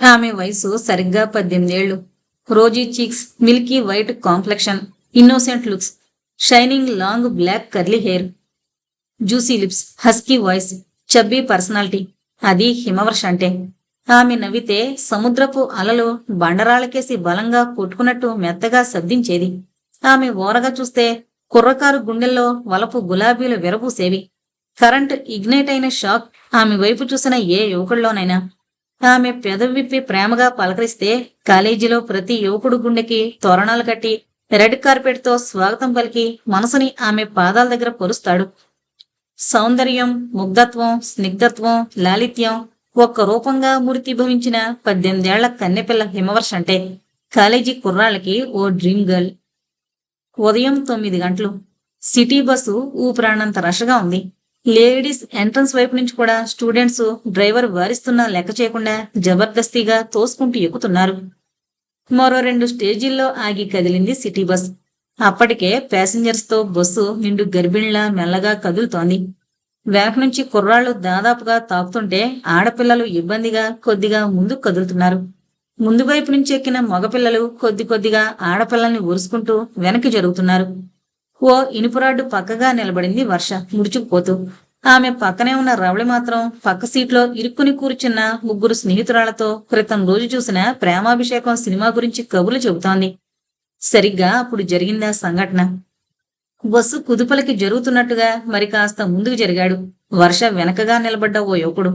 ఆమె వయసు సరిగ్గా పద్దెనిమిదేళ్ళు rosy cheeks milky white complexion innocent looks shining long black curly hair juicy lips husky voice chubby personality అది హిమవర్ష అంటే. ఆమె నవ్వితే సముద్రపు అలలు బండరాళ్ళకేసి బలంగా కొట్టుకున్నట్టు మెత్తగా శబ్దించేది. ఆమె ఓరగా చూస్తే కుర్రకారు గుండెల్లో వలపు గులాబీలు విరపూసేవి కరెంట్ ఇగ్నైట్ అయిన షాక్ ఆమె వైపు చూసిన ఏ యువకుల్లోనైనా. ఆమె పెదవిప్పి ప్రేమగా పలకరిస్తే కాలేజీలో ప్రతి యువకుడు గుండెకి తోరణాలు కట్టి రెడ్ కార్పెట్తో స్వాగతం పలికి మనసుని ఆమె పాదాల దగ్గర పొరుస్తాడు. సౌందర్యం ముగ్ధత్వం స్నిగ్ధత్వం లాలిత్యం ఒక్క రూపంగా మూర్తిభవించిన పద్దెనిమిదేళ్ళ కన్నెపిల్ల హిమవర్ష అంటే కాలేజీ కుర్రాళ్ళకి ఓ డ్రీమ్ గర్ల్. ఉదయం తొమ్మిది గంటలు. సిటీ బస్సు ఊపిరానంత రష్గా ఉంది. లేడీస్ ఎంట్రన్స్ వైపు నుంచి కూడా స్టూడెంట్స్ డ్రైవర్ వారిస్తున్నా లెక్క చేయకుండా జబర్దస్తిగా తోసుకుంటూ ఎక్కుతున్నారు. మరో రెండు స్టేజీల్లో ఆగి కదిలింది సిటీ బస్. అప్పటికే ప్యాసింజర్స్తో బస్సు నిండు గర్భిణిలా మెల్లగా కదులుతోంది. వెనక నుంచి కుర్రాళ్ళు దాదాపుగా తాకుతుంటే ఆడపిల్లలు ఇబ్బందిగా కొద్దిగా ముందుకు కదులుతున్నారు. ముందు వైపు నుంచి ఎక్కిన మగపిల్లలు కొద్ది కొద్దిగా ఆడపిల్లల్ని ఉరుసుకుంటూ వెనక్కి జరుగుతున్నారు. ఓ ఇనుపురాడ్డు పక్కగా నిలబడింది వర్ష. ముడుచుకుపోతూ. ఆమె పక్కనే ఉన్న రవళి మాత్రం పక్క సీట్లో ఇరుక్కుని కూర్చున్న ముగ్గురు స్నేహితురాలతో క్రితం రోజు చూసిన ప్రేమాభిషేకం సినిమా గురించి కబుర్లు చెబుతోంది. సరిగ్గా అప్పుడు జరిగిందా సంఘటన? బస్సు కుదుపలకి జరుగుతున్నట్టుగా మరి కాస్త ముందుకు జరిగాడు. వర్ష వెనకగా నిలబడ్డ ఓ యువకుడు.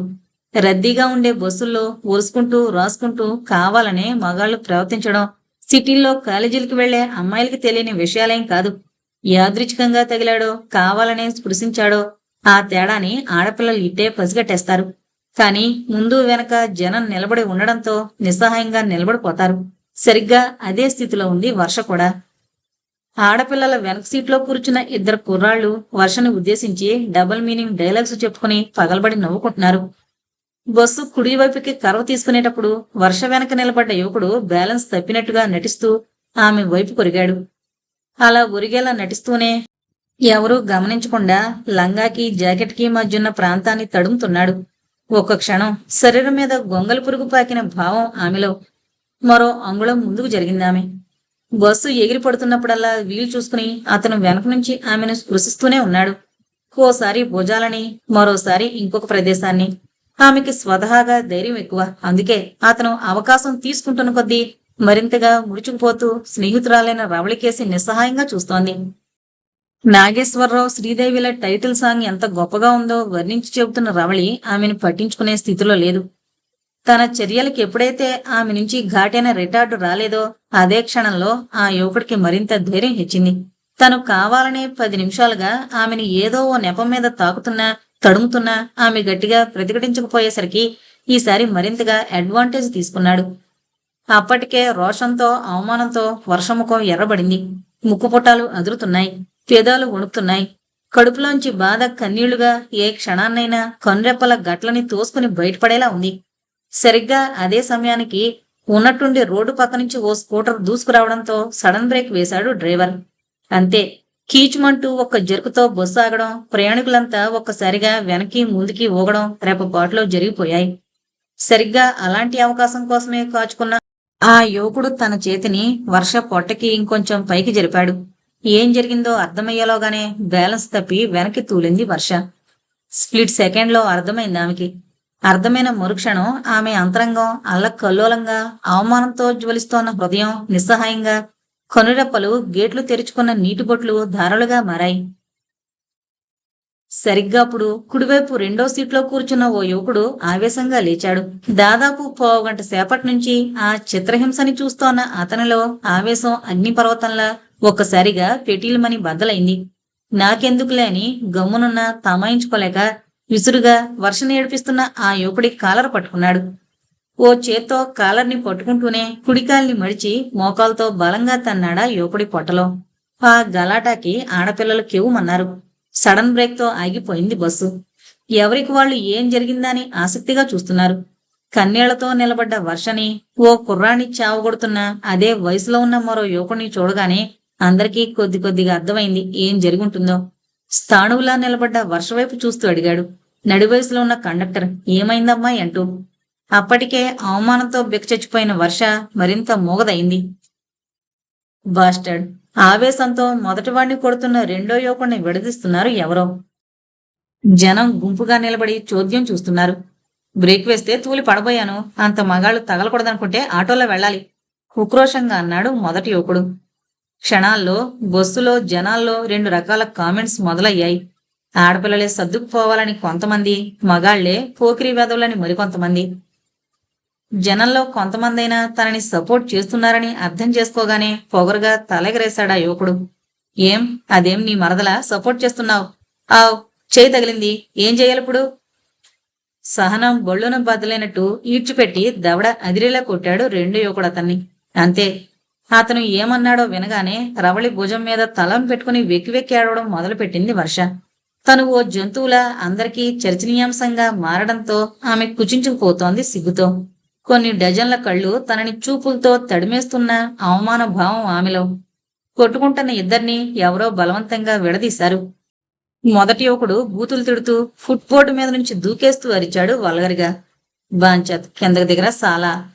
రద్దీగా ఉండే బస్సుల్లో ఒరుసుకుంటూ రాసుకుంటూ కావాలనే మగాళ్ళు ప్రవర్తించడం సిటీల్లో కాలేజీలకి వెళ్ళే అమ్మాయిలకి తెలియని విషయాలేం కాదు. యాదృచ్ఛికంగా తగిలాడో కావాలనే స్పృశించాడో ఆ తేడాని ఆడపిల్లలు ఇట్టే పసిగట్టేస్తారు. కాని ముందు వెనక జనం నిలబడి ఉండడంతో నిస్సహాయంగా నిలబడిపోతారు. సరిగ్గా అదే స్థితిలో ఉంది వర్ష కూడా. ఆడపిల్లల వెనక సీట్లో కూర్చున్న ఇద్దరు కుర్రాళ్ళు వర్షను ఉద్దేశించి డబుల్ మీనింగ్ డైలాగ్స్ చెప్పుకుని పగలబడి నవ్వుకుంటున్నారు. బస్సు కుడివైపుకి కరవ కర్వ తీసుకునేటప్పుడు వర్ష వెనక నిలబడ్డ యువకుడు బ్యాలెన్స్ తప్పినట్టుగా నటిస్తూ ఆమె వైపు కొరిగాడు. అలా ఒరిగేలా నటిస్తూనే ఎవరూ గమనించకుండా లంగాకి జాకెట్కి మధ్యున్న ప్రాంతాన్ని తడుముతున్నాడు. ఒక్క క్షణం శరీరం మీద గొంగలు పురుగు పాకిన భావం ఆమెలో. మరో అంగుళం ముందుకు జరిగిందామె. బస్సు ఎగిరి పడుతున్నప్పుడల్లా వీలు చూసుకుని అతను వెనక నుంచి ఆమెను స్పృశిస్తూనే ఉన్నాడు. ఓసారి భుజాలని మరోసారి ఇంకొక ప్రదేశాన్ని. ఆమెకి స్వతహాగా ధైర్యం ఎక్కువ. అందుకే అతను అవకాశం తీసుకుంటున్న కొద్దీ మరింతగా ముడుచుకుపోతూ స్నేహితురాలైన రవళికేసి నిస్సహాయంగా చూస్తోంది. నాగేశ్వరరావు శ్రీదేవిల టైటిల్ సాంగ్ ఎంత గొప్పగా ఉందో వర్ణించి చెబుతున్న రవళి ఆమెను పట్టించుకునే స్థితిలో లేదు. తన చర్యలకు ఎప్పుడైతే ఆమె నుంచి ఘాటైన రిటార్డు రాలేదో అదే క్షణంలో ఆ యువకుడికి మరింత ధైర్యం హెచ్చింది. తను కావాలనే పది నిమిషాలుగా ఆమెను ఏదో ఓ నెపం మీద తాకుతున్నా తడుముతున్నా ఆమె గట్టిగా ప్రతిఘటించకపోయేసరికి ఈసారి మరింతగా అడ్వాంటేజ్ తీసుకున్నాడు. అప్పటికే రోషంతో అవమానంతో వర్షముఖం ఎర్రబడింది. ముక్కుపుటాలు అదురుతున్నాయి. పేదాలు వణుకుతున్నాయి. కడుపులోంచి బాధ కన్నీళ్ళుగా ఏ క్షణాన్నైనా కన్రెప్పల గట్లని తోసుకుని బయటపడేలా ఉంది. సరిగ్గా అదే సమయానికి ఉన్నట్టుండి రోడ్డు పక్క నుంచి ఓ స్కూటర్ దూసుకురావడంతో సడన్ బ్రేక్ వేశాడు డ్రైవర్. అంతే. కీచుమంటూ ఒక్క జరుకుతో బస్సు ఆగడం ప్రయాణికులంతా ఒక్కసారిగా వెనక్కి ముందుకి ఊగడం రెప్పపాటులో జరిగిపోయాయి. సరిగ్గా అలాంటి అవకాశం కోసమే కాచుకున్న ఆ యువకుడు తన చేతిని వర్ష పొట్టకి ఇంకొంచెం పైకి జరిపాడు. ఏం జరిగిందో అర్థమయ్యేలోగానే బ్యాలెన్స్ తప్పి వెనక్కి తూలింది వర్ష. స్ప్లిట్ సెకండ్లో అర్థమైంది ఆమెకి. అర్థమైన మరుక్షణం ఆమె అంతరంగం అల్లకల్లోలంగా అవమానంతో జ్వలిస్తోన్న హృదయం నిస్సహాయంగా కనురెప్పలు గేట్లు తెరుచుకున్న నీటి బొట్లు ధారలుగా మారాయి. సరిగ్గా అప్పుడు కుడివైపు రెండో సీట్లో కూర్చున్న ఓ యువకుడు ఆవేశంగా లేచాడు. దాదాపు పావుగంట సేపటి నుంచి ఆ చిత్రహింసని చూస్తోన్న అతనిలో ఆవేశం అగ్నిపర్వతంలా ఒక్కసారిగా పెటీలమని బద్దలైంది. నాకెందుకులే అని గమ్మునున్న తమాయించుకోలేక విసురుగా వర్షం ఏడిపిస్తున్న ఆ యువకుడి కాలర్ పట్టుకున్నాడు. ఓ చేత్తో కాలర్ని పట్టుకుంటూనే కుడికాల్ని మడిచి మోకాలతో బలంగా తన్నాడా యువకుడి పొట్టలో. ఆ గలాటాకి ఆడపిల్లలు కెవ్వుమన్నారు. సడన్ బ్రేక్తో ఆగిపోయింది బస్సు. ఎవరికి వాళ్ళు ఏం జరిగిందని ఆసక్తిగా చూస్తున్నారు. కన్నీళ్ళతో నిలబడ్డ వర్షని ఓ కుర్రాన్ని చావగొడుతున్న అదే వయసులో ఉన్న మరో యువకుడిని చూడగానే అందరికీ కొద్ది కొద్దిగా అర్థమైంది ఏం జరుగుంటుందో. స్థాణువులా నిలబడ్డ వర్ష వైపు చూస్తూ అడిగాడు. నడివయసులో ఉన్న కండక్టర్ ఏమైందమ్మా అంటూ. అప్పటికే అవమానంతో బిక్కచచ్చిపోయిన వర్ష మరింత మోగదైంది బాస్టర్డ్ ఆవేశంతో మొదటివాడిని కొడుతున్న రెండో యువకుడిని విడదీస్తున్నారు ఎవరో. జనం గుంపుగా నిలబడి చోద్యం చూస్తున్నారు. బ్రేక్ వేస్తే తూలి పడబోయాను. అంత మగాళ్ళు తగలకూడదనుకుంటే ఆటోలో వెళ్ళాలి. ఉక్రోషంగా అన్నాడు మొదటి యువకుడు. క్షణాల్లో బస్సులో జనాల్లో రెండు రకాల కామెంట్స్ మొదలయ్యాయి. ఆడపిల్లలే సర్దుకుపోవాలని కొంతమంది మగాళ్ళే పోకిరి వేదవులని మరికొంతమంది. జనంలో కొంతమందైనా తనని సపోర్ట్ చేస్తున్నారని అర్థం చేసుకోగానే పొగరుగా తలెగరేశాడా యువకుడు. ఏం? అదేం నీ మరదలా సపోర్ట్ చేస్తున్నావు? ఆవ్ చేయి తగిలింది. ఏం చేయాలిప్పుడు సహనం బొళ్ళున బద్దలైనట్టు ఈడ్చిపెట్టి దవడ అదిరేలా కొట్టాడు రెండు యువకుడు అతన్ని. అంతే. అతను ఏమన్నాడో వినగానే రవళి భుజం మీద తలం పెట్టుకుని వెక్కి వెక్కి ఆడవడం మొదలుపెట్టింది వర్ష. తను ఓ జంతువులా అందరికీ చర్చనీయాంశంగా మారడంతో ఆమె కుచించుకుపోతోంది సిగ్గుతో. కొన్ని డజన్ల కళ్ళు తనని చూపులతో తడిమేస్తున్న అవమాన భావం ఆమెలో. కొట్టుకుంటున్న ఇద్దరిని ఎవరో బలవంతంగా విడదీశారు. మొదటి యువకుడు బూతులు తిడుతూ ఫుట్ బోర్డు మీద నుంచి దూకేస్తూ అరిచాడు వల్గరిగా. బాంచత్ కిందకి దిగిన సాలా.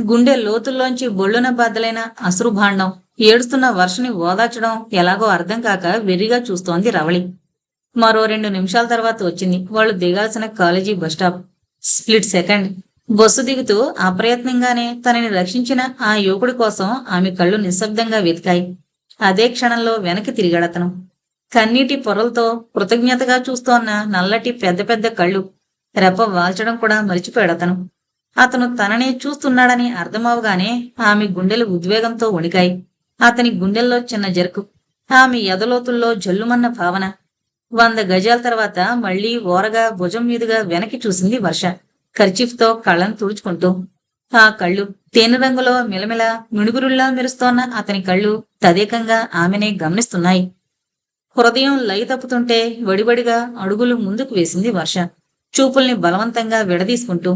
గుండె లోతుల్లోంచి బొళ్ళున బద్దలైన అసురుభాండం ఏడుస్తున్న వర్షని ఓదార్చడం ఎలాగో అర్థం కాక వెర్రిగా చూస్తోంది రవళి. మరో రెండు నిమిషాల తర్వాత వచ్చింది. వాళ్ళు దిగాల్సిన college bus stop. Split second. Bus దిగుతూ అప్రయత్నంగానే తనని రక్షించిన ఆ యువకుడి కోసం ఆమె కళ్ళు నిశ్శబ్దంగా వెతికాయి. అదే క్షణంలో వెనక్కి తిరిగాడతను కన్నీటి పొరలతో కృతజ్ఞతగా చూస్తోన్న నల్లటి పెద్ద పెద్ద కళ్ళు రెప్ప వాల్చడం కూడా మరిచిపోయాడతను అతను. తననే చూస్తున్నాడని అర్థమవగానే ఆమె గుండెలు ఉద్వేగంతో వణికాయి. అతని గుండెల్లో చిన్న జరుకు ఆమె ఎదలోతుల్లో జల్లుమన్న భావన. వంద గజాల తర్వాత మళ్ళీ ఓరగా భుజం మీదుగా వెనక్కి చూసింది వర్ష. ఖర్చీఫ్తో కళ్ళను తుడుచుకుంటూ ఆ కళ్ళు తేనె రంగులో మిలమిల మిణుగురుల్లా మెరుస్తోన్న అతని కళ్ళు తదేకంగా ఆమెనే గమనిస్తున్నాయి. హృదయం లయ తప్పుతుంటే వడివడిగా అడుగులు ముందుకు వేసింది వర్ష. చూపుల్ని బలవంతంగా విడదీసుకుంటూ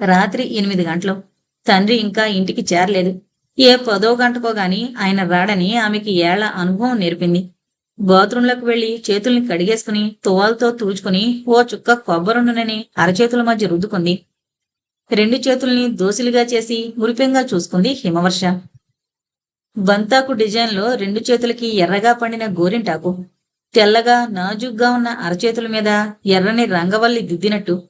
రాత్రి ఎనిమిది గంటలు. తండ్రి ఇంకా ఇంటికి చేరలేదు. ఏ పదో గంటకో గాని ఆయన రాడని ఆమెకి ఏళ్ళ అనుభవం నేర్పింది. బాత్రూంలోకి వెళ్ళి చేతుల్ని కడిగేసుకుని తువాల్తో తుడుచుకుని ఓ చుక్క కొబ్బరుండునని అరచేతుల మధ్య రుద్దుకుంది. రెండు చేతుల్ని దోసిలుగా చేసి మురిపెంగా చూసుకుంది హిమవర్ష. బంతాకు డిజైన్లో రెండు చేతులకి ఎర్రగా పండిన గోరింటాకు తెల్లగా నాజుగ్గా ఉన్న అరచేతుల మీద ఎర్రని రంగవల్లి దిద్దినట్టు.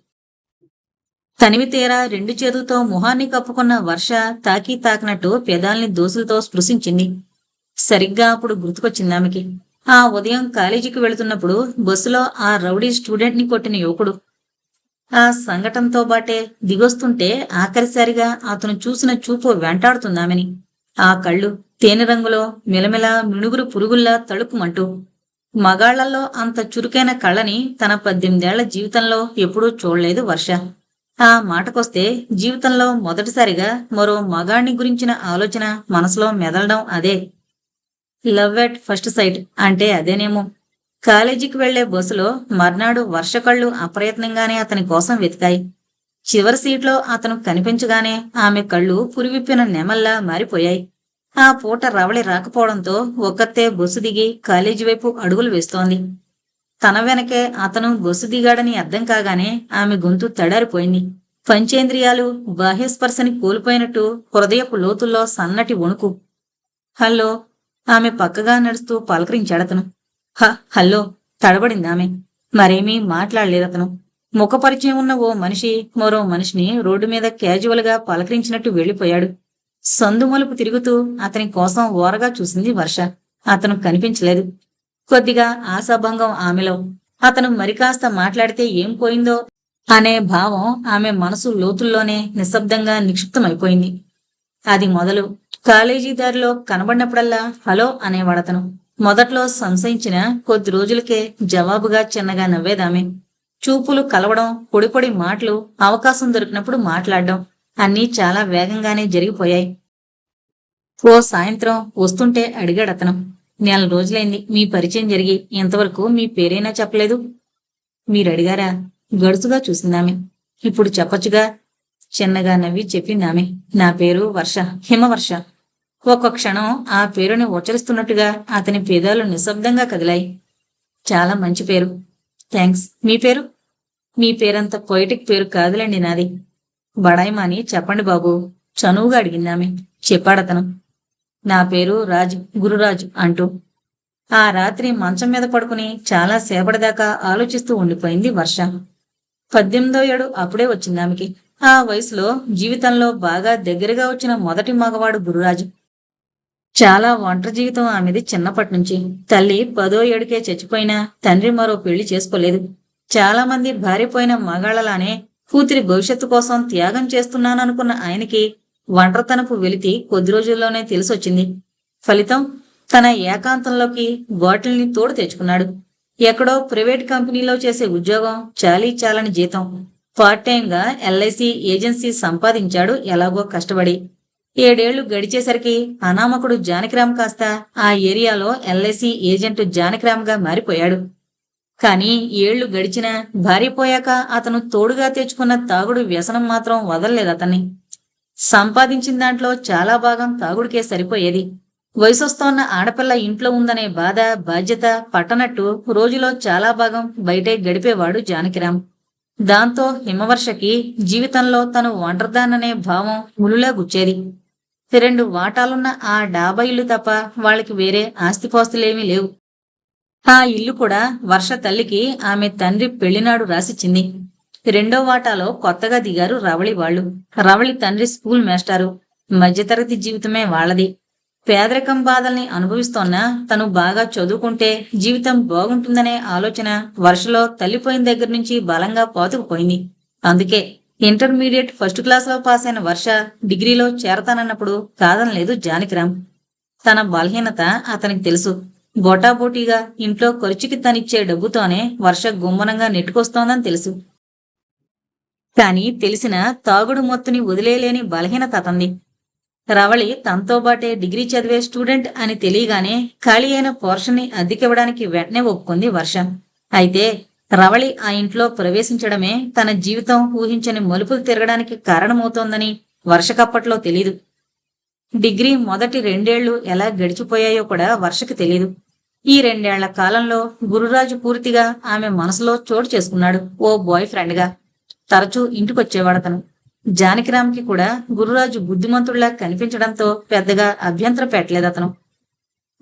తనివి తీరా రెండు చేతులతో మొహాన్ని కప్పుకున్న వర్ష తాకి తాకినట్టు పెదాల్ని దోసులతో స్పృశించింది. సరిగ్గా అప్పుడు గుర్తుకొచ్చింది ఆమెకి ఆ ఉదయం కాలేజీకి వెళుతున్నప్పుడు బస్సులో ఆ రౌడీ స్టూడెంట్ని కొట్టిన యువకుడు. ఆ సంఘటనతో బాటే దిగొస్తుంటే ఆఖరిసారిగా అతను చూసిన చూపు వెంటాడుతుందామెని. ఆ కళ్ళు తేనె రంగులో మిలమిల మిణుగురు పురుగుల్లా తడుపుమంటూ మగాళ్ళలో అంత చురుకైన కళ్ళని తన పద్దెనిమిదేళ్ళ జీవితంలో ఎప్పుడూ చూడలేదు వర్ష. ఆ మాటకొస్తే జీవితంలో మొదటిసారిగా మరో మగాణ్ణి గురించిన ఆలోచన మనసులో మెదలడం అదే. లవ్ ఎట్ ఫస్ట్ సైట్ అంటే అదేనేమో. కాలేజీకి వెళ్ళే బస్సులో మర్నాడు వర్షకళ్ళు అప్రయత్నంగానే అతని కోసం వెతికాయి. చివరి సీట్లో అతను కనిపించగానే ఆమె కళ్ళు పురివిప్పిన నెమల్లా మారిపోయాయి. ఆ పూట రవళి రాకపోవడంతో ఒక్కతే బస్సు దిగి కాలేజీ వైపు అడుగులు వేస్తోంది. తన వెనకే అతను బస్సు దిగాడని అర్థం కాగానే ఆమె గొంతు తడారిపోయింది. పంచేంద్రియాలు బాహ్యస్పర్శని కోల్పోయినట్టు హృదయపు లోతుల్లో సన్నటి వణుకు. హలో ఆమె పక్కగా నడుస్తూ పలకరించాడతను హ హలో తడబడింది ఆమె. మరేమీ మాట్లాడలేదతను. ముఖపరిచయం ఉన్న ఓ మనిషి మరో మనిషిని రోడ్డు మీద క్యాజువల్గా పలకరించినట్టు వెళ్ళిపోయాడు సందుమలుపు తిరుగుతూ అతని కోసం ఓరగా చూసింది వర్ష. అతను కనిపించలేదు. కొద్దిగా ఆశాభంగం ఆమెలో. అతను మరికాస్త మాట్లాడితే ఏం పోయిందో అనే భావం ఆమె మనసు లోతుల్లోనే నిశ్శబ్దంగా నిక్షిప్తమైపోయింది. అది మొదలు కాలేజీ దారిలో కనబడినప్పుడల్లా హలో అనేవాడతను. మొదట్లో సంశయించిన కొద్ది రోజులకే జవాబుగా చిన్నగా నవ్వేదామె. చూపులు కలవడం పొడిపొడి మాటలు అవకాశం దొరికినప్పుడు మాట్లాడడం అన్నీ చాలా వేగంగానే జరిగిపోయాయి. ఓ సాయంత్రం వస్తుంటే అడిగాడు అతను నెల రోజులైంది మీ పరిచయం జరిగి ఇంతవరకు మీ పేరైనా చెప్పలేదు? మీరు అడిగారా గడుసుగా చూసిందామె. ఇప్పుడు చెప్పొచ్చుగా? చిన్నగా నవ్వి చెప్పిందామె. నా పేరు వర్ష హిమవర్ష. ఒక్క క్షణం ఆ పేరుని ఉచ్చరిస్తున్నట్టుగా అతని పేదాలు నిశ్శబ్దంగా కదిలాయి. చాలా మంచి పేరు. థ్యాంక్స్. మీ పేరు? మీ పేరంత పొయిటిక్ పేరు కాదులేండి నాది. బడాయిమాని చెప్పండి బాబు. చనువుగా అడిగిందామె చెప్పాడతను. నా పేరు రాజు గురురాజు అంటూ. ఆ రాత్రి మంచం మీద పడుకుని చాలా సేపటిదాకా ఆలోచిస్తూ ఉండిపోయింది వర్ష. పద్దెనిమిదో ఏడు అప్పుడే వచ్చింది ఆమెకి. ఆ వయసులో జీవితంలో బాగా దగ్గరగా వచ్చిన మొదటి మగవాడు గురురాజు. చాలా ఒంటరి జీవితం ఆమెది చిన్నప్పటి నుంచి తల్లి పదో ఏడుకే చచ్చిపోయినా తండ్రి మరో పెళ్ళి చేసుకోలేదు. చాలా మంది భార్యపోయిన మగాళ్ళలానే కూతురి భవిష్యత్తు కోసం త్యాగం చేస్తున్నాననుకున్న ఆయనకి ఒంటరితనపు వెలితి కొద్ది రోజుల్లోనే తెలిసొచ్చింది. ఫలితం తన ఏకాంతంలోకి బాటిల్ని తోడు తెచ్చుకున్నాడు. ఎక్కడో ప్రైవేట్ కంపెనీలో చేసే ఉద్యోగం చాలీ చాలని జీతం. పార్ట్ టైంగా ఎల్ఐసి ఏజెన్సీ సంపాదించాడు ఎలాగో కష్టపడి. ఏడేళ్ళు గడిచేసరికి అనామకుడు జానకిరామ్ కాస్త ఆ ఏరియాలో ఎల్ఐసి ఏజెంట్ జానకిరామ్గా మారిపోయాడు. కానీ ఏళ్ళు గడిచినా భార్యపోయాక అతను తోడుగా తెచ్చుకున్న తాగుడు వ్యసనం మాత్రం వదలలేదు అతన్ని. సంపాదించిన దాంట్లో చాలా భాగం తాగుడికే సరిపోయేది. వయసొస్తోన్న ఆడపిల్ల ఇంట్లో ఉందనే బాధ బాధ్యత పట్టనట్టు రోజులో చాలా భాగం బయటే గడిపేవాడు జానకిరామ్. దాంతో హిమవర్షకి జీవితంలో తను ఒంటరిదాననే భావం ములులా గుచ్చేది. రెండు వాటాలున్న ఆ డాబా ఇల్లు తప్ప వాళ్ళకి వేరే ఆస్తిపాస్తులేమీ లేవు. ఆ ఇల్లు కూడా వర్ష తల్లికి ఆమె తండ్రి పెళ్ళినాడు రాసిచ్చింది. రెండో వాటాలో కొత్తగా దిగారు రవళి వాళ్ళు. రవళి తండ్రి స్కూల్ మేస్టారు. మధ్యతరగతి జీవితమే వాళ్ళది. పేదరికం బాధల్ని అనుభవిస్తోన్న తను బాగా చదువుకుంటే జీవితం బాగుంటుందనే ఆలోచన వర్షలో తల్లిపోయిన దగ్గర నుంచి బలంగా పోతుకుపోయింది. అందుకే ఇంటర్మీడియట్ ఫస్ట్ క్లాస్లో పాస్ అయిన వర్ష డిగ్రీలో చేరతానన్నప్పుడు కాదనలేదు జానకిరామ్. తన బలహీనత అతనికి తెలుసు. బోటాబోటీగా ఇంట్లో ఖర్చుకి తనిచ్చే డబ్బుతోనే వర్ష గుమ్మనంగా నెట్టుకొస్తోందని తెలుసు. కాని తెలిసిన తాగుడు మొత్తుని వదిలేలేని బలహీనత అతంది. రవళి తనతో బాటే డిగ్రీ చదివే స్టూడెంట్ అని తెలియగానే ఖాళీ అయిన పోర్షన్ని అద్దెకివ్వడానికి వెంటనే ఒప్పుకుంది వర్ష. అయితే రవళి ఆ ఇంట్లో ప్రవేశించడమే తన జీవితం ఊహించని మలుపులు తిరగడానికి కారణమవుతోందని వర్షకప్పట్లో తెలీదు. డిగ్రీ మొదటి రెండేళ్ళు ఎలా గడిచిపోయాయో కూడా వర్షకు తెలీదు. ఈ రెండేళ్ళ కాలంలో గురురాజు పూర్తిగా ఆమె మనసులో చోటు చేసుకున్నాడు ఓ బాయ్ ఫ్రెండ్గా. తరచూ ఇంటికొచ్చేవాడతను. జానకిరామ్కి కూడా గురురాజు బుద్ధిమంతుడిలా కనిపించడంతో పెద్దగా అభ్యంతరం పెట్టలేదు అతను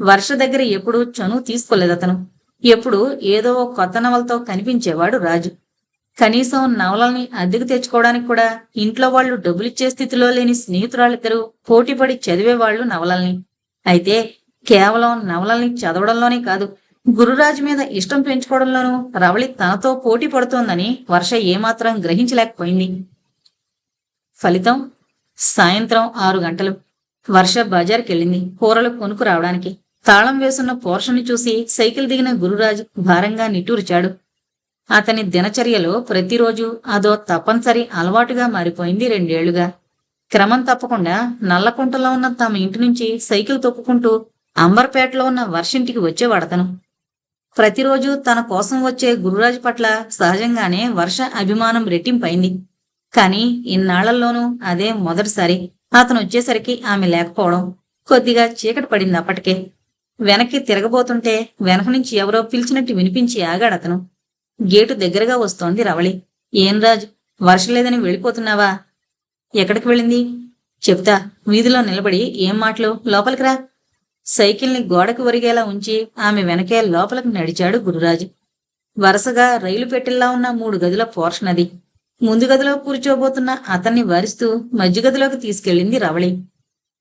వర్ష దగ్గర ఎప్పుడూ చనువు తీసుకోలేదు అతను ఎప్పుడు ఏదో కొత్త నవలతో కనిపించేవాడు రాజు. కనీసం నవలల్ని అద్దెకు తెచ్చుకోవడానికి కూడా ఇంట్లో వాళ్ళు డబ్బులిచ్చే స్థితిలో లేని స్నేహితురాళ్ళిద్దరూ పోటీపడి చదివేవాళ్ళు నవలల్ని. అయితే కేవలం నవలల్ని చదవడంలోనే కాదు గురురాజు మీద ఇష్టం పెంచుకోవడంలోనూ రవళి తనతో పోటీ పడుతోందని వర్ష ఏమాత్రం గ్రహించలేకపోయింది. ఫలితం సాయంత్రం ఆరు గంటలు. వర్ష బజార్కెళ్ళింది కూరలు కొనుక్కు రావడానికి తాళం వేసున్న పోర్షన్ని చూసి సైకిల్ దిగిన గురురాజు భారంగా నిట్టూర్చాడు. అతని దినచర్యలో ప్రతిరోజు అదో తప్పనిసరి అలవాటుగా మారిపోయింది రెండేళ్ళుగా. క్రమం తప్పకుండా నల్లకుంటలో ఉన్న తమ ఇంటి నుంచి సైకిల్ తొక్కుకుంటూ అంబర్పేటలో ఉన్న వర్షింటికి వచ్చేవాడతను. ప్రతిరోజు తన కోసం వచ్చే గురురాజు పట్ల సహజంగానే వర్ష అభిమానం రెట్టింపైంది. కాని ఇన్నాళ్ళలోనూ అదే మొదటిసారి అతను వచ్చేసరికి ఆమె లేకపోవడం కొద్దిగా చీకటి పడింది అప్పటికే. వెనక్కి తిరగబోతుంటే వెనక నుంచి ఎవరో పిలిచినట్టు వినిపించి ఆగాడతను. గేటు దగ్గరగా వస్తోంది రవళి. ఏం రాజు వర్షం లేదని వెళ్ళిపోతున్నావా? ఎక్కడికి వెళ్ళింది? చెప్తా వీధిలో నిలబడి ఏం మాటలు? లోపలికి రా. సైకిల్ని గోడకు ఒరిగేలా ఉంచి ఆమె వెనకే లోపలికి నడిచాడు గురురాజు. వరుసగా రైలు పెట్టెల్లా ఉన్న మూడు గదుల పోర్షన్ అది. ముందు గదిలో కూర్చోబోతున్న అతన్ని వరిస్తూ మధ్య గదిలోకి తీసుకెళ్ళింది రవళి.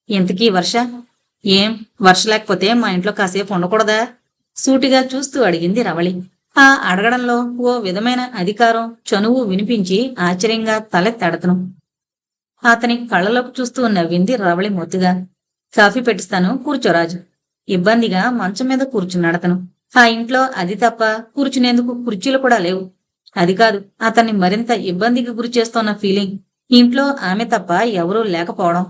ఇంతకీ వర్ష? ఏం? వర్ష లేకపోతే మా ఇంట్లో కాసేపు ఉండకూడదా? సూటిగా చూస్తూ అడిగింది రవళి. ఆ అడగడంలో ఓ విధమైన అధికారం చనువు వినిపించి ఆశ్చర్యంగా తలెత్తడతను. అతని కళ్ళలోకి చూస్తూ నవ్వింది రవళి మొత్తుగా. కాఫీ పెట్టిస్తాను కూర్చోరాజు ఇబ్బందిగా మంచం మీద కూర్చున్నాడతను. ఆ ఇంట్లో అది తప్ప కూర్చునేందుకు కుర్చీలు కూడా లేవు. అది కాదు అతన్ని మరింత ఇబ్బందికి గురి చేస్తోన్న ఫీలింగ్. ఇంట్లో ఆమె తప్ప ఎవరూ లేకపోవడం.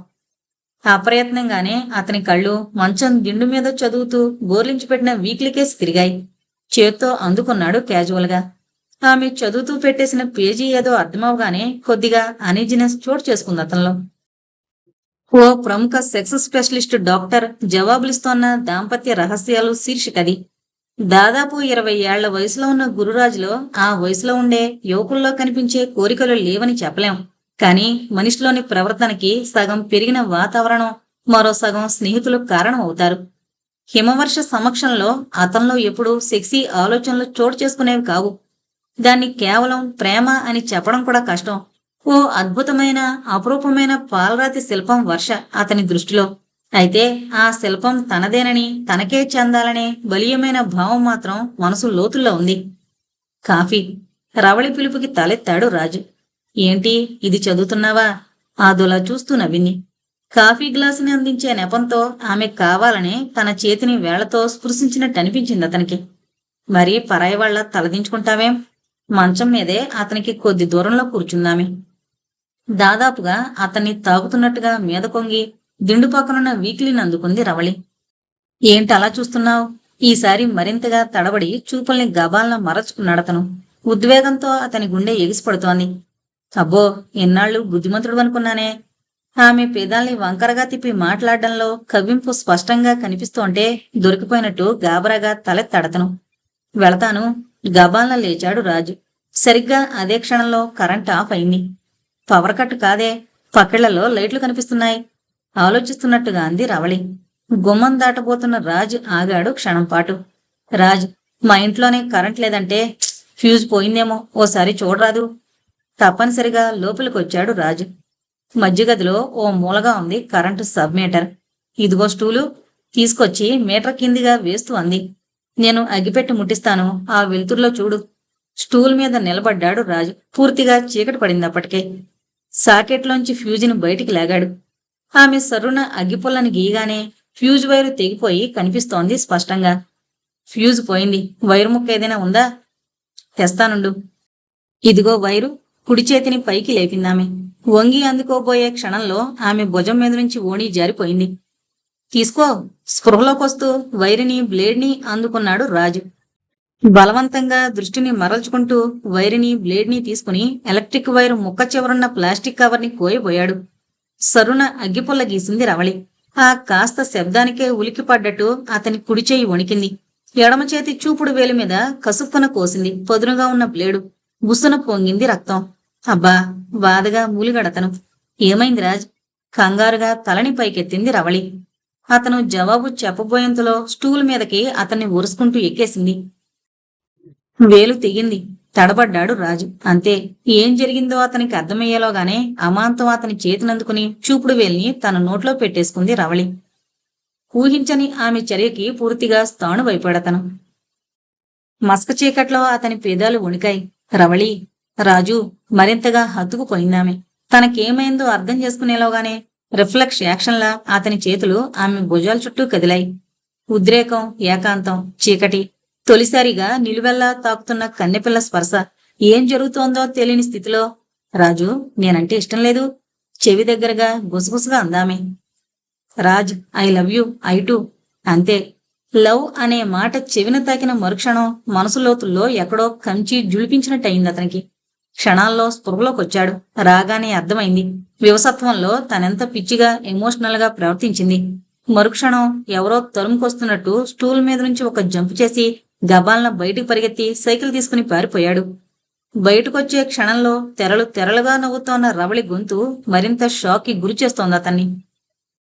అప్రయత్నంగానే అతని కళ్ళు మంచం దిండు మీద చదువుతూ గోర్లించి పెట్టిన వీక్లీ కేసు తిరిగాయి. చేత్తో అందుకున్నాడు క్యాజువల్గా. ఆమె చదువుతూ పెట్టేసిన పేజీ ఏదో అర్థమవగానే కొద్దిగా అనీజినెస్ చోటు చేసుకుంది అతనిలో. ఓ ప్రముఖ సెక్స్ స్పెషలిస్ట్ డాక్టర్ జవాబులిస్తోన్న దాంపత్య రహస్యాలు శీర్షికది. దాదాపు ఇరవై ఏళ్ళ వయసులో ఉన్న గురురాజులో ఆ వయసులో ఉండే యువకుల్లో కనిపించే కోరికలు లేవని చెప్పలేం. కానీ మనిషిలోని ప్రవర్తనకి సగం పెరిగిన వాతావరణం మరో సగం స్నేహితులు కారణం అవుతారు హిమవర్ష సమక్షంలో అతనిలో ఎప్పుడూ సెక్సీ ఆలోచనలు చోటు చేసుకునేవి కావు. దాన్ని కేవలం ప్రేమ అని చెప్పడం కూడా కష్టం. ఓ అద్భుతమైన అపురూపమైన పాలరాతి శిల్పం వర్ష అతని దృష్టిలో. అయితే ఆ శిల్పం తనదేనని తనకే చెందాలనే బలీయమైన భావం మాత్రం మనసు లోతుల్లో ఉంది. కాఫీ. రవళి పిలుపుకి తలెత్తాడు రాజు. ఏంటి? ఇది చదువుతున్నావా? ఆదోలా చూస్తూ నవ్వింది. కాఫీ గ్లాసుని అందించే నెపంతో ఆమె కావాలని తన చేతిని వేళ్ళతో స్పృశించినట్టు అనిపించింది అతనికి. మరీ పరాయి వాళ్ళ తలదించుకుంటావేం? మంచం మీదే అతనికి కొద్ది దూరంలో కూర్చుందామె. దాదాపుగా అతన్ని తాగుతున్నట్టుగా మీద కొంగి దిండు పక్కనున్న వీక్లీని అందుకుంది రవళి. ఏంటి అలా చూస్తున్నావు? ఈసారి మరింతగా తడబడి చూపుల్ని గబాలన మరచుకున్నాడతను. ఉద్వేగంతో అతని గుండె ఎగిసిపడుతోంది. అబ్బో ఎన్నాళ్ళు బుద్ధిమంతుడు అనుకున్నానే. ఆమె పేదాల్ని వంకరగా తిప్పి మాట్లాడడంలో కవ్వింపు స్పష్టంగా కనిపిస్తోంటే దొరికిపోయినట్టు గాబరాగా తలెత్తడతను వెళతాను. గబాల్న లేచాడు రాజు. సరిగ్గా అదే క్షణంలో కరెంట్ ఆఫ్ అయింది. పవర్ కట్ కాదే. పక్కళ్ళలో లైట్లు కనిపిస్తున్నాయి. ఆలోచిస్తున్నట్టుగా అంది రవళి. గుమ్మం దాటబోతున్న రాజు ఆగాడు క్షణం పాటు. రాజు మా ఇంట్లోనే కరెంట్ లేదంటే ఫ్యూజ్ పోయిందేమో. ఓసారి చూడరాదు. తప్పనిసరిగా లోపలికొచ్చాడు రాజు. మధ్యగదిలో ఓ మూలగా ఉంది కరెంటు సబ్ మీటర్. ఇదిగో స్టూలు తీసుకొచ్చి మీటర్ కిందిగా వేస్తూ అంది. నేను అగ్గిపెట్టి ముట్టిస్తాను ఆ వెలుతురులో చూడు. స్టూల్ మీద నిలబడ్డాడు రాజు. పూర్తిగా చీకటి పడింది అప్పటికే సాకెట్లోంచి ఫ్యూజ్ని బయటికి లాగాడు. ఆమె సరున అగ్గిపుల్లని గీయగానే ఫ్యూజ్ వైరు తెగిపోయి కనిపిస్తోంది స్పష్టంగా. ఫ్యూజ్ పోయింది. వైరు ముక్క ఏదైనా ఉందా? తెస్తానుండు. ఇదిగో వైరు కుడి చేతిని పైకి లేపిందామె. వంగి అందుకోబోయే క్షణంలో ఆమె భుజం మీద నుంచి ఓణి జారిపోయింది. తీసుకో స్పృహలోకొస్తూ వైరిని బ్లేడ్ని అందుకున్నాడు రాజు. బలవంతంగా దృష్టిని మరల్చుకుంటూ వైరిని బ్లేడ్ని తీసుకుని ఎలక్ట్రిక్ వైరు ముక్క చివరున్న ప్లాస్టిక్ కవర్ని కోయబోయాడు. సరున అగ్గిపుల్ల గీసింది రవళి. ఆ కాస్త శబ్దానికే ఉలికిపడ్డట్టు అతని కుడిచేయి వణికింది. ఎడమ చేతి చూపుడు వేలు మీద కసుక్కున కోసింది. పదునుగా ఉన్న బ్లేడు. బుస్సున పొంగింది రక్తం. అబ్బా బాధగా మూలిగడతను. ఏమైంది రాజ్? కంగారుగా తలని పైకెత్తింది రవళి. అతను జవాబు చెప్పబోయేంతలో స్టూల్ మీదకి అతన్ని ఉరుసుకుంటూ ఎక్కేసింది. వేలు తెగింది. తడబడ్డాడు రాజు. అంతే ఏం జరిగిందో అతనికి అర్థమయ్యేలోగానే అమాంతం అతని చేతినందుకుని చూపుడు వేల్ని తన నోట్లో పెట్టేసుకుంది రవళి. ఊహించని ఆమె చర్యకి పూర్తిగా స్థాణువైపడతను మస్క చీకట్లో అతని పేదాలు వణికాయి. రవళి రాజు మరింతగా హత్తుకుపోయిందామె. తనకేమైందో అర్థం చేసుకునేలోగానే రిఫ్లెక్స్ యాక్షన్లా అతని చేతులు ఆమె భుజాల చుట్టూ కదిలాయి. ఉద్రేకం ఏకాంతం చీకటి తొలిసారిగా నిలువెల్లా తాకుతున్న కన్నెపిల్ల స్పర్శ ఏం జరుగుతోందో తెలియని స్థితిలో రాజు నేనంటే ఇష్టం లేదు చెవి దగ్గరగా గుసగుసగా అందామే. Raj I love you I too అంతే. లవ్ అనే మాట చెవిన తాకిన మరుక్షణం మనసులోతుల్లో ఎక్కడో కంచి జుళిపించినట్టు అయింది అతనికి క్షణాల్లో స్పృహలోకొచ్చాడు. రాగానే అర్థమైంది. వివసత్వంలో తనెంత పిచ్చిగా ఎమోషనల్గా ప్రవర్తించింది. మరుక్షణం ఎవరో తరుముకొస్తున్నట్టు స్టూల్ మీద నుంచి ఒక జంప్ చేసి గబాలన బయటికి పరిగెత్తి సైకిల్ తీసుకుని పారిపోయాడు. బయటకొచ్చే క్షణంలో తెరలు తెరలుగా నవ్వుతోన్న రవళి గొంతు మరింత షాక్కి గురి చేస్తోంది అతన్ని.